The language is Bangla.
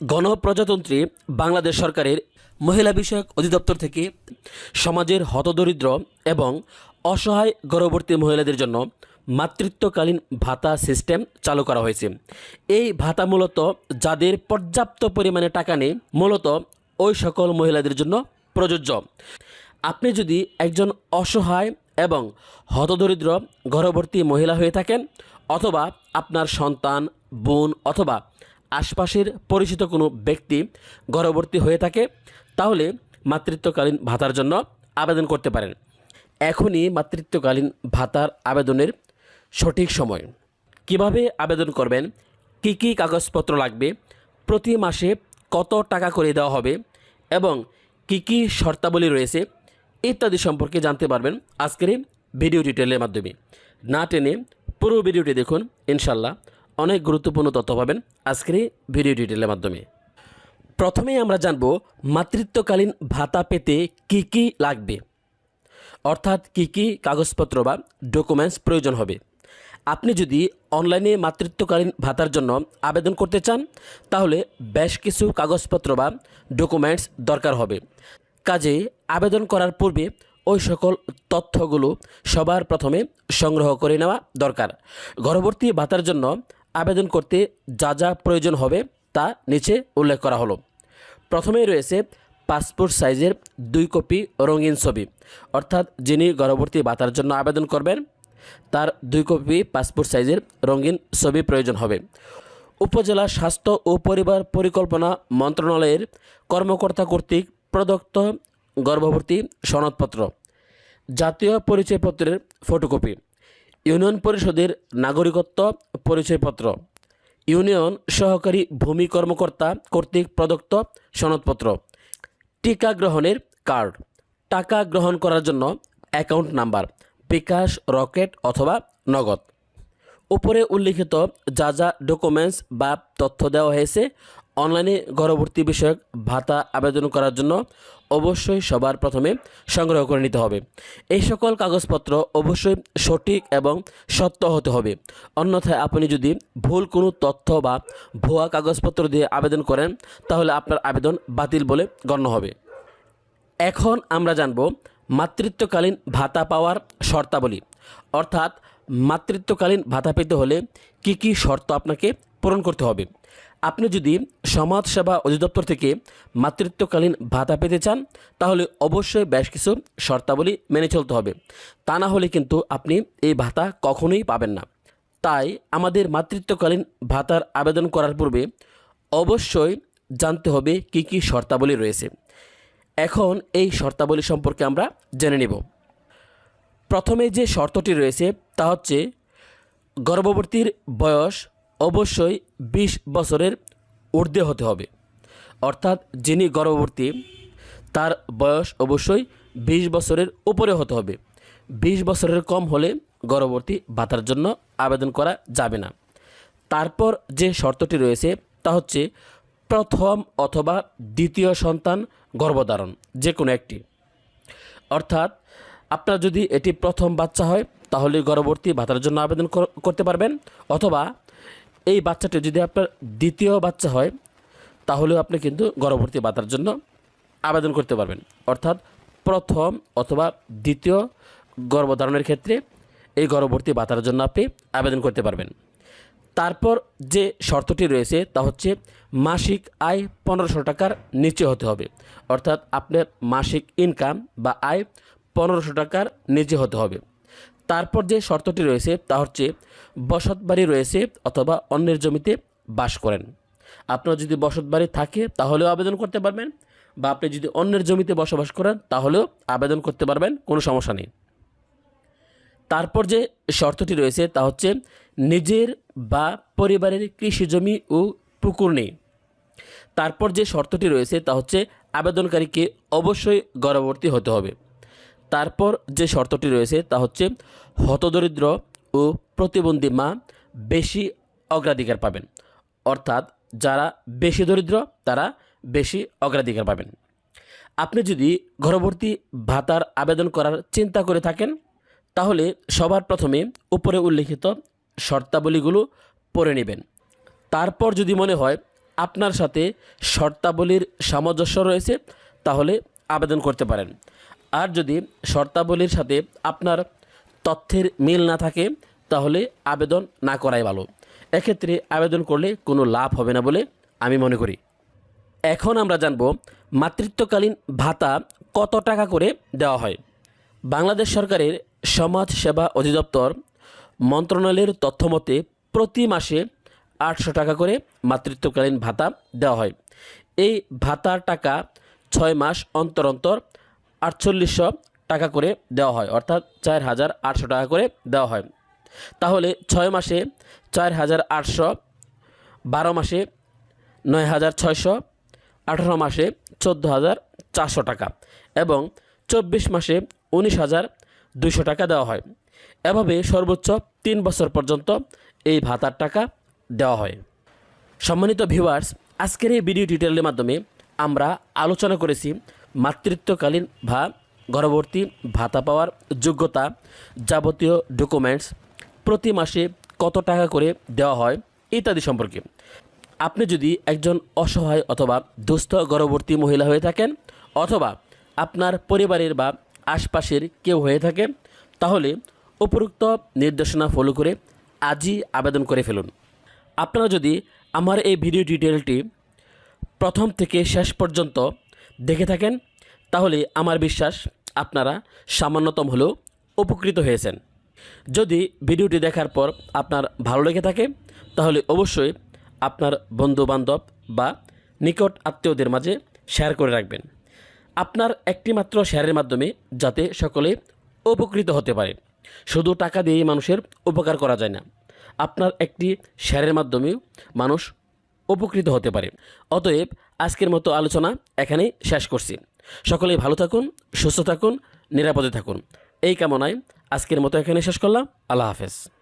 গণপ্রজাতন্ত্রী বাংলাদেশ সরকারের মহিলা বিষয়ক অধিদপ্তর থেকে সমাজের হতদরিদ্র এবং অসহায় গর্ভবর্তী মহিলাদের জন্য মাতৃত্বকালীন ভাতা সিস্টেম চালু করা হয়েছে। এই ভাতা মূলত যাদের পর্যাপ্ত পরিমাণে টাকা নেই, মূলত ওই সকল মহিলাদের জন্য প্রযোজ্য। আপনি যদি একজন অসহায় এবং হতদরিদ্র গর্ভবর্তী মহিলা হয়ে থাকেন অথবা আপনার সন্তান, বোন অথবা আশপাশের পরিচিত কোনো ব্যক্তি গর্ভবর্তী হয়ে থাকে, তাহলে মাতৃত্বকালীন ভাতার জন্য আবেদন করতে পারেন। এখনই মাতৃত্বকালীন ভাতার আবেদনের সঠিক সময়। কীভাবে আবেদন করবেন? কি কি কাগজপত্র লাগবে? প্রতি মাসে কত টাকা করে দেওয়া হবে? এবং কি কি শর্তাবলী রয়েছে? ইত্যাদি সম্পর্কে জানতে পারবেন আজকের ভিডিও ডিটেলের মাধ্যমে। না টেনে পুরো ভিডিওটি দেখুন ইনশাল্লাহ অনেক গুরুত্বপূর্ণ তথ্য পাবেন আজকের এই ভিডিও ডিটেলের মাধ্যমে। প্রথমেই আমরা জানব মাতৃত্বকালীন ভাতা পেতে কি কি লাগবে। অর্থাৎ কি কি কাগজপত্র বা ডকুমেন্টস প্রয়োজন হবে। আপনি যদি অনলাইনে মাতৃত্বকালীন ভাতার জন্য আবেদন করতে চান, তাহলে বেশ কিছু কাগজপত্র বা ডকুমেন্টস দরকার হবে। কাজে আবেদন করার পূর্বে ওই সকল তথ্যগুলো সবার প্রথমে সংগ্রহ করে নেওয়া দরকার। গর্ভবর্তী ভাতার জন্য আবেদন করতে যা যা প্রয়োজন হবে তা নিচে উল্লেখ করা হলো। প্রথমেই রয়েছে পাসপোর্ট সাইজের দুই কপি রঙিন ছবি, অর্থাৎ যিনি গর্ভবতী বাতার জন্য আবেদন করবেন, তার দুই কপি পাসপোর্ট সাইজের রঙিন ছবি প্রয়োজন হবে। উপজেলা স্বাস্থ্য ও পরিবার পরিকল্পনা মন্ত্রণালয়ের কর্মকর্তা কর্তৃক প্রদত্ত গর্ভবতী সনদপত্র, জাতীয় পরিচয়পত্রের ফটোকপি ইউনিয়ন পরিষদের নাগরিকত্ব পরিচয়পত্র, ইউনিয়ন সহকারী ভূমি কর্মকর্তা কর্তৃক প্রদত্ত সনদপত্র, টিকা গ্রহণের কার্ড, টাকা গ্রহণ করার জন্য অ্যাকাউন্ট নাম্বার, বিকাশ রকেট অথবা নগদ। উপরে উল্লিখিত যা যা ডকুমেন্টস বা তথ্য দেওয়া হয়েছে অনলাইনে গর্ভবর্তী বিষয়ক ভাতা আবেদন করার জন্য অবশ্যই সবার প্রথমে সংগ্রহ করে নিতে হবে। এই সকল কাগজপত্র অবশ্যই সঠিক এবং সত্য হতে হবে। অন্যথায় আপনি যদি ভুল কোনো তথ্য বা ভুয়া কাগজপত্র দিয়ে আবেদন করেন, তাহলে আপনার আবেদন বাতিল বলে গণ্য হবে। এখন আমরা জানব মাতৃত্বকালীন ভাতা পাওয়ার শর্তাবলী। অর্থাৎ মাতৃত্বকালীন ভাতা পেতে হলে কি কি শর্ত আপনাকে পূরণ করতে হবে। আপনি যদি সমাজ সেবা অধিদপ্তর থেকে মাতৃত্বকালীন ভাতা পেতে চান, তাহলে অবশ্যই বেশ কিছু শর্তাবলী মেনে চলতে হবে। তা না হলে কিন্তু আপনি এই ভাতা কখনোই পাবেন না। তাই আমাদের মাতৃত্বকালীন ভাতার আবেদন করার পূর্বে অবশ্যই জানতে হবে কি কি শর্তাবলী রয়েছে। এখন এই শর্তাবলী সম্পর্কে আমরা জেনে নেব। প্রথমে যে শর্তটি রয়েছে, তা হচ্ছে গর্ভবতীর বয়স অবশ্যই বিশ বছরের ঊর্ধ্বে হতে হবে। অর্থাৎ যিনি গর্ভবতী, তার বয়স অবশ্যই বিশ বছরের উপরে হতে হবে। বিশ বছরের কম হলে গর্ভবতী ভাতার জন্য আবেদন করা যাবে না। তারপর যে শর্তটি রয়েছে, তা হচ্ছে প্রথম অথবা দ্বিতীয় সন্তান গর্ভধারণ যে কোনো একটি। অর্থাৎ আপনার যদি এটি প্রথম বাচ্চা হয়, তাহলে গর্ভবর্তী ভাতার জন্য আবেদন করতে পারবেন, অথবা এই বাচ্চাটি যদি আপনার দ্বিতীয় বাচ্চা হয়, তাহলেও আপনি কিন্তু গর্ভবতী বাতার জন্য আবেদন করতে পারবেন। অর্থাৎ প্রথম অথবা দ্বিতীয় গর্ভধারণের ক্ষেত্রে এই গর্ভবতী বাতার জন্য আপনি আবেদন করতে পারবেন। তারপর যে শর্তটি রয়েছে, তা হচ্ছে মাসিক আয় পনেরোশো টাকার নিচে হতে হবে। অর্থাৎ আপনার মাসিক ইনকাম বা আয় পনেরোশো টাকার নিচে হতে হবে। তারপর যে শর্তটি রয়েছে, তা হচ্ছে বসত বাড়ি রয়েছে অথবা অন্যের জমিতে বাস করেন। আপনার যদি বসত বাড়ি থাকে, তাহলেও আবেদন করতে পারবেন। বা আপনি যদি অন্যের জমিতে বসবাস করেন, তাহলেও আবেদন করতে পারবেন, কোনো সমস্যা নেই। তারপর যে শর্তটি রয়েছে, তা হচ্ছে নিজের বা পরিবারের কৃষি জমি ও পুকুর নেই। তারপর যে শর্তটি রয়েছে, তা হচ্ছে আবেদনকারীকে অবশ্যই গর্ভবতী হতে হবে। তারপর যে শর্তটি রয়েছে, তা হচ্ছে হতদরিদ্র ও প্রতিবন্ধী মা বেশি অগ্রাধিকার পাবেন। অর্থাৎ যারা বেশি দরিদ্র, তারা বেশি অগ্রাধিকার পাবেন। আপনি যদি ঘরবর্তী ভাতার আবেদন করার চিন্তা করে থাকেন, তাহলে সবার প্রথমে উপরে উল্লিখিত শর্তাবলীগুলো পড়ে নেবেন। তারপর যদি মনে হয় আপনার সাথে শর্তাবলীর সামঞ্জস্য রয়েছে, তাহলে আবেদন করতে পারেন। আর যদি শর্তাবলীর সাথে আপনার তথ্যের মিল না থাকে, তাহলে আবেদন না করাই ভালো। এক্ষেত্রে আবেদন করলে কোনো লাভ হবে না বলে আমি মনে করি। এখন আমরা জানব, মাতৃত্বকালীন ভাতা কত টাকা করে দেওয়া হয়? বাংলাদেশ সরকারের সমাজ সেবা অধিদপ্তর মন্ত্রণালয়ের তথ্যমতে প্রতি মাসে আটশো টাকা করে মাতৃত্বকালীন ভাতা দেওয়া হয়। এই ভাতার টাকা ছয় মাস অন্তর অন্তর আটচল্লিশশো টাকা করে দেওয়া হয়, অর্থাৎ চার হাজার আটশো টাকা করে দেওয়া হয়। তাহলে ছয় মাসে চার হাজার আটশো, বারো মাসে নয় হাজার ছয়শো, আঠারো মাসে চোদ্দ হাজার চারশো টাকা এবং চব্বিশ মাসে উনিশ হাজার দুশো টাকা দেওয়া হয়। এভাবে সর্বোচ্চ তিন বছর পর্যন্ত এই ভাতার টাকা দেওয়া হয়। সম্মানিত ভিউয়ার্স আজকের এই ভিডিও টিউটোরিয়ালের মাধ্যমে আমরা আলোচনা করেছি মাতৃত্বকালীন বা গর্ভবতী, ভাতা পাওয়ার যোগ্যতা যাবতীয় ডকুমেন্টস প্রতি মাসে কত টাকা করে দেওয়া হয় ইত্যাদি সম্পর্কে। আপনি যদি একজন অসহায় অথবা দুস্থ গর্ভবতী মহিলা হয়ে থাকেন অথবা আপনার পরিবারের বা আশপাশের কেউ হয়ে থাকে, তাহলে উপরোক্ত নির্দেশনা ফলো করে আজই আবেদন করে ফেলুন। আপনারা যদি আমার এই ভিডিও টিউটোরিয়ালটি প্রথম থেকে শেষ পর্যন্ত দেখে থাকেন, তাহলে আমার বিশ্বাস আপনারা সামান্যতম হলেও উপকৃত হয়েছেন। যদি ভিডিওটি দেখার পর আপনার ভালো লেগে থাকে, তাহলে অবশ্যই আপনার বন্ধু বান্ধব বা নিকট আত্মীয়দের মাঝে শেয়ার করে রাখবেন। আপনার একটি মাত্র শেয়ারের মাধ্যমে যাতে সকলে উপকৃত হতে পারে। শুধু টাকা দিয়েই মানুষের উপকার করা যায় না, আপনার একটি শেয়ারের মাধ্যমেও মানুষ উপকৃত হতে পারে। অতএব আজকের মতো আলোচনা এখানেই শেষ করছি। সকলেই ভালো থাকুন, সুস্থ থাকুন, নিরাপদে থাকুন। এই কামনায় আজকের মতো এখানে শেষ করলাম। আল্লাহ হাফেজ।